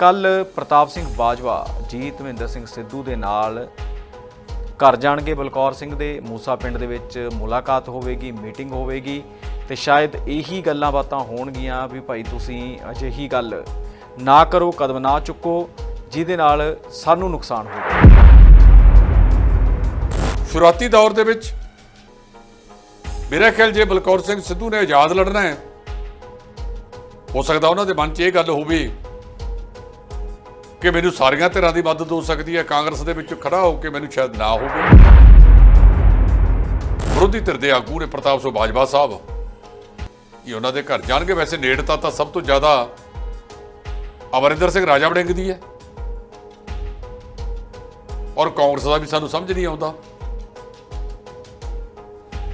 ਕੱਲ ਪ੍ਰਤਾਪ ਸਿੰਘ ਬਾਜਵਾ ਜੀ ਮਹਿੰਦਰ ਸਿੰਘ ਸਿੱਧੂ ਦੇ ਨਾਲ ਘਰ ਜਾਣਗੇ ਬਲਕੌਰ ਸਿੰਘ ਦੇ। ਮੂਸਾ ਪਿੰਡ ਦੇ ਵਿੱਚ ਮੁਲਾਕਾਤ ਹੋਵੇਗੀ, ਮੀਟਿੰਗ ਹੋਵੇਗੀ ਤੇ ਸ਼ਾਇਦ ਇਹੀ ਗੱਲਾਂ ਬਾਤਾਂ ਹੋਣਗੀਆਂ ਵੀ ਭਾਈ ਤੁਸੀਂ ਅਜਿਹੀ ਗੱਲ ਨਾ ਕਰੋ, ਕਦਮ ਨਾ ਚੁੱਕੋ, ਜਿਹਦੇ ਨਾਲ ਸਾਨੂੰ ਨੁਕਸਾਨ ਹੋਵੇ ਸ਼ੁਰੂਆਤੀ ਦੌਰ ਦੇ ਵਿੱਚ ਮੇਰਾ ਖਿਆਲ ਜੇ ਬਲਕੌਰ ਸਿੰਘ ਸਿੱਧੂ ਨੇ ਆਜ਼ਾਦ ਲੜਨਾ ਹੈ, ਹੋ ਸਕਦਾ ਉਹਨਾਂ ਦੇ ਮਨ 'ਚ ਇਹ ਗੱਲ ਹੋਵੇ ਕਿ ਮੈਨੂੰ ਸਾਰੀਆਂ ਧਿਰਾਂ ਦੀ ਮਦਦ ਹੋ ਸਕਦੀ ਹੈ, ਕਾਂਗਰਸ ਦੇ ਵਿੱਚ ਖੜਾ ਹੋ ਕੇ ਮੈਨੂੰ ਸ਼ਾਇਦ ਨਾ ਹੋਵੇ। ਵਿਰੋਧੀ ਧਿਰ ਦੇ ਆਗੂ ਨੇ ਪ੍ਰਤਾਪ ਸਿੰਘ ਬਾਜਵਾ ਸਾਹਿਬ। ਇਹ ਉਹਨਾਂ ਦੇ ਘਰ ਜਾਣਗੇ। ਵੈਸੇ ਨੇੜਤਾ ਤਾਂ ਸਭ ਤੋਂ ਜ਼ਿਆਦਾ ਅਮਰਿੰਦਰ ਸਿੰਘ ਰਾਜਾ ਵੜਿੰਗ ਦੀ ਹੈ। ਔਰ ਕਾਂਗਰਸ ਦਾ ਵੀ ਸਾਨੂੰ ਸਮਝ ਨਹੀਂ ਆਉਂਦਾ।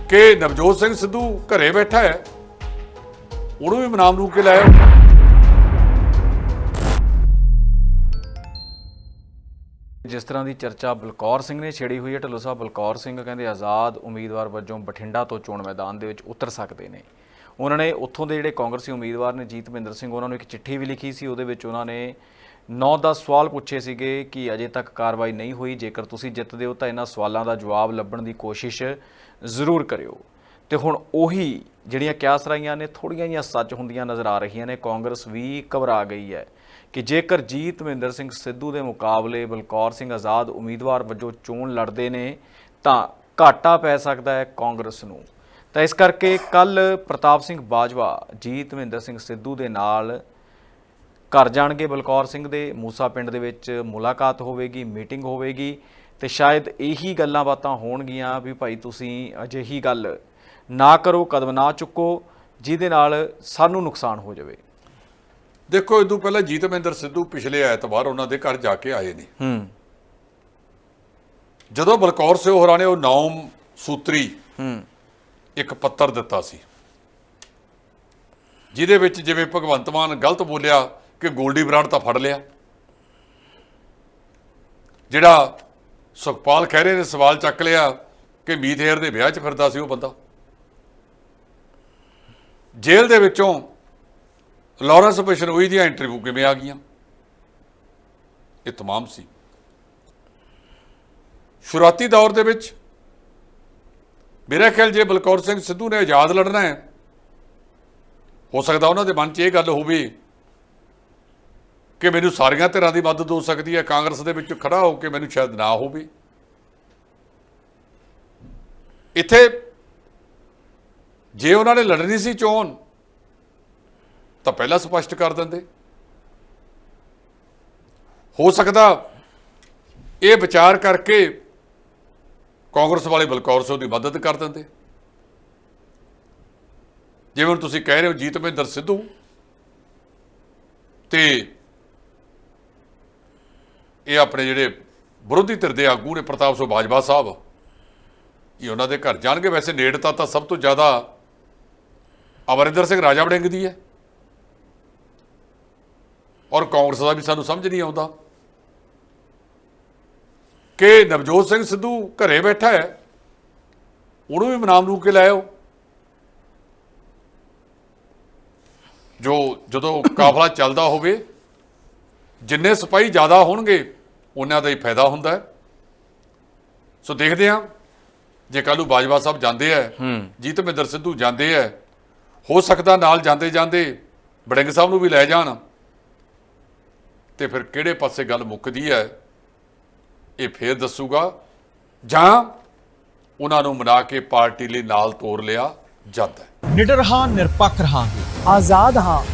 ਕਿ ਨਵਜੋਤ ਸਿੰਘ ਸਿੱਧੂ ਘਰੇ ਬੈਠਾ ਹੈ। ਉਹਨੂੰ ਵੀ ਮਨਾਮ ਨੂੰ ਕੇ ਲਾਇਆ ਜਿਸ ਤਰ੍ਹਾਂ ਦੀ ਚਰਚਾ ਬਲਕੌਰ ਸਿੰਘ ਨੇ ਛੇੜੀ ਹੋਈ ਹੈ, ਢੱਲੋ ਸਾਹਿਬ ਬਲਕੌਰ ਸਿੰਘ ਕਹਿੰਦੇ ਆਜ਼ਾਦ ਉਮੀਦਵਾਰ ਵਜੋਂ ਬਠਿੰਡਾ ਤੋਂ ਚੋਣ ਮੈਦਾਨ ਦੇ ਵਿੱਚ ਉਤਰ ਸਕਦੇ ਨੇ। ਉਹਨਾਂ ਨੇ ਉੱਥੋਂ ਦੇ ਜਿਹੜੇ ਕਾਂਗਰਸੀ ਉਮੀਦਵਾਰ ਨੇ ਜੀਤ ਮਹਿੰਦਰ ਸਿੰਘ, ਉਹਨਾਂ ਨੂੰ ਇੱਕ ਚਿੱਠੀ ਵੀ ਲਿਖੀ ਸੀ, ਉਹਦੇ ਵਿੱਚ ਉਹਨਾਂ ਨੇ 9-10 ਸਵਾਲ ਪੁੱਛੇ ਸੀਗੇ ਕਿ ਅਜੇ ਤੱਕ ਕਾਰਵਾਈ ਨਹੀਂ ਹੋਈ, ਜੇਕਰ ਤੁਸੀਂ ਜਿੱਤਦੇ ਹੋ ਤਾਂ ਇਹਨਾਂ ਸਵਾਲਾਂ ਦਾ ਜਵਾਬ ਲੱਭਣ ਦੀ ਕੋਸ਼ਿਸ਼ ਜ਼ਰੂਰ ਕਰਿਓ। ਤੇ ਹੁਣ ਉਹੀ ਜਿਹੜੀਆਂ ਕਿਆਸ ਰਾਈਆਂ ਨੇ ਥੋੜੀਆਂ ਜਿਹੀਆਂ ਸੱਚ ਹੁੰਦੀਆਂ ਨਜ਼ਰ ਆ ਰਹੀਆਂ ਨੇ, ਕਾਂਗਰਸ ਵੀ ਘਬਰਾ ਗਈ ਹੈ। ਕਿ ਜੇਕਰ ਜੀਤ ਮਹਿੰਦਰ ਸਿੰਘ ਸਿੱਧੂ ਦੇ ਮੁਕਾਬਲੇ ਬਲਕੌਰ ਸਿੰਘ ਆਜ਼ਾਦ ਉਮੀਦਵਾਰ ਵਜੋਂ ਚੋਣ ਲੜਦੇ ਨੇ, ਤਾਂ ਘਾਟਾ ਪੈ ਸਕਦਾ ਹੈ ਕਾਂਗਰਸ ਨੂੰ। ਤਾਂ ਇਸ ਕਰਕੇ ਕੱਲ ਪ੍ਰਤਾਪ ਸਿੰਘ ਬਾਜਵਾ, ਜੀਤ ਮਹਿੰਦਰ ਸਿੰਘ ਸਿੱਧੂ ਦੇ ਨਾਲ ਘਰ ਜਾਣਗੇ ਬਲਕੌਰ ਸਿੰਘ ਦੇ। ਮੂਸਾ ਪਿੰਡ ਦੇ ਵਿੱਚ ਮੁਲਾਕਾਤ ਹੋਵੇਗੀ, ਮੀਟਿੰਗ ਹੋਵੇਗੀ ਤੇ ਸ਼ਾਇਦ ਇਹੀ ਗੱਲਾਂ ਬਾਤਾਂ ਹੋਣਗੀਆਂ ਵੀ ਭਾਈ ਤੁਸੀਂ ਅਜਿਹੀ ਗੱਲ ਨਾ ਕਰੋ, ਕਦਮ ਨਾ ਚੁੱਕੋ, ਜਿਹਦੇ ਨਾਲ ਸਾਨੂੰ ਨੁਕਸਾਨ ਹੋ ਜਾਵੇ। ਦੇਖੋ ਇਦੋਂ ਪਹਿਲਾਂ ਜੀਤ ਮਹਿੰਦਰ ਸਿੱਧੂ ਪਿਛਲੇ ਐਤਵਾਰ ਉਹਨਾਂ ਦੇ ਘਰ ਜਾ ਕੇ ਆਏ ਨੇ। ਹੂੰ। ਜਦੋਂ ਬਲਕੌਰ ਸਿੰਘ ਹੋਰਾਂ ਨੇ ਉਹ ਨੌਮ ਸੂਤਰੀ ਹੂੰ। ਇੱਕ ਪੱਤਰ ਦਿੱਤਾ ਸੀ ਜਿਹਦੇ ਵਿੱਚ ਜਿਵੇਂ ਭਗਵੰਤ ਮਾਨ ਗਲਤ ਬੋਲਿਆ ਕਿ ਗੋਲਡੀ ਬਰਾੜ ਤਾਂ ਫੜ ਲਿਆ। ਜਿਹੜਾ ਸੁਖਪਾਲ ਖਹਿਰੇ ਨੇ ਸਵਾਲ ਚੱਕ ਲਿਆ ਕਿ ਮੀਤ ਹੇਰ ਦੇ ਵਿਆਹ 'ਚ ਫਿਰਦਾ ਸੀ ਉਹ ਬੰਦਾ। ਜੇਲ੍ਹ ਦੇ ਵਿੱਚੋਂ ਲਾਰੈਂਸ ਬਿਸ਼ਨੋਈ ਦੀਆਂ ਇੰਟਰਵਿਊ ਕਿਵੇਂ ਆ ਗਈਆਂ? ਇਹ ਤਮਾਮ ਸੀ। ਸ਼ੁਰੂਆਤੀ ਦੌਰ ਦੇ ਵਿੱਚ ਮੇਰਾ ਖਿਆਲ ਜੇ ਬਲਕੌਰ ਸਿੰਘ ਸਿੱਧੂ ਨੇ ਆਜ਼ਾਦ ਲੜਨਾ ਹੈ, ਹੋ ਸਕਦਾ ਉਹਨਾਂ ਦੇ ਮਨ 'ਚ ਇਹ ਗੱਲ ਹੋਵੇ ਕਿ ਮੈਨੂੰ ਸਾਰੀਆਂ ਧਿਰਾਂ ਦੀ ਮਦਦ ਹੋ ਸਕਦੀ ਹੈ, ਕਾਂਗਰਸ ਦੇ ਵਿੱਚ ਖੜਾ ਹੋ ਕੇ ਮੈਨੂੰ ਸ਼ਾਇਦ ਨਾ ਹੋਵੇ। ਇੱਥੇ ਜੇ ਉਹਨਾਂ ਨੇ ਲੜਨੀ ਸੀ ਚੋਣ ਤਾਂ ਪਹਿਲਾਂ ਸਪਸ਼ਟ ਕਰ ਦਿੰਦੇ। ਹੋ ਸਕਦਾ ਇਹ ਵਿਚਾਰ ਕਰਕੇ ਕਾਂਗਰਸ ਵਾਲੇ ਬਲਕੌਰ ਸਿੰਘ ਦੀ ਮਦਦ ਕਰ ਦਿੰਦੇ। ਜਿਵੇਂ ਹੁਣ ਤੁਸੀਂ ਕਹਿ ਰਹੇ ਹੋ ਜੀਤ ਮਹਿੰਦਰ ਸਿੱਧੂ ਤੇ ਇਹ ਆਪਣੇ ਜਿਹੜੇ ਵਿਰੋਧੀ ਧਿਰ ਦੇ ਆਗੂ ਨੇ ਪ੍ਰਤਾਪ ਸਿੰਘ ਬਾਜਵਾ ਸਾਹਿਬ, ਇਹ ਉਹਨਾਂ ਦੇ ਘਰ ਜਾਣਗੇ। ਵੈਸੇ ਨੇੜਤਾ ਤਾਂ ਸਭ ਤੋਂ ਜ਼ਿਆਦਾ ਅਮਰਿੰਦਰ ਸਿੰਘ ਰਾਜਾ ਵੜਿੰਗ ਦੀ ਹੈ। ਔਰ ਕਾਂਗਰਸ ਦਾ ਵੀ ਸਾਨੂੰ ਸਮਝ ਨਹੀਂ ਆਉਂਦਾ। ਕਿ ਨਵਜੋਤ ਸਿੰਘ ਸਿੱਧੂ ਘਰੇ ਬੈਠਾ ਹੈ ਉਹਨੂੰ ਵੀ ਮਨਾਮ ਨੂੰ ਕੇ ਲਾਇਓ ਜੋ ਜਦੋਂ ਕਾਫਲਾ ਚੱਲਦਾ ਹੋਵੇ ਜਿੰਨੇ ਸਿਪਾਹੀ ਜ਼ਿਆਦਾ ਹੋਣਗੇ ਉਹਨਾਂ ਦਾ ਹੀ ਫਾਇਦਾ ਹੁੰਦਾ ਹੈ। ਸੋ ਦੇਖਦੇ ਹਾਂ ਜੇ ਕੱਲ੍ਹ ਨੂੰ ਬਾਜਵਾ ਸਾਹਿਬ ਜਾਂਦੇ ਆ ਜੀਤ ਮਹਿੰਦਰ ਸਿੱਧੂ ਜਾਂਦੇ ਆ ਹੋ ਸਕਦਾ ਨਾਲ ਜਾਂਦੇ ਜਾਂਦੇ ਬੜਿੰਗ ਸਾਹਿਬ ਨੂੰ ਵੀ ਲੈ ਜਾਣ। ਤੇ ਫਿਰ ਕਿਹੜੇ ਪਾਸੇ ਗੱਲ ਮੁੱਕਦੀ ਹੈ? ਇਹ ਫੇਰ ਦੱਸੂਗਾ। ਜਾਂ ਉਹਨਾਂ ਨੂੰ ਮਨਾ ਕੇ ਪਾਰਟੀ ਲਈ ਨਾਲ ਤੋਰ ਲਿਆ ਜਾਂਦਾ ਹੈ। ਨਿਡਰ ਹਾਂ, ਨਿਰਪੱਖ ਹਾਂ ਆਜ਼ਾਦ ਹਾਂ।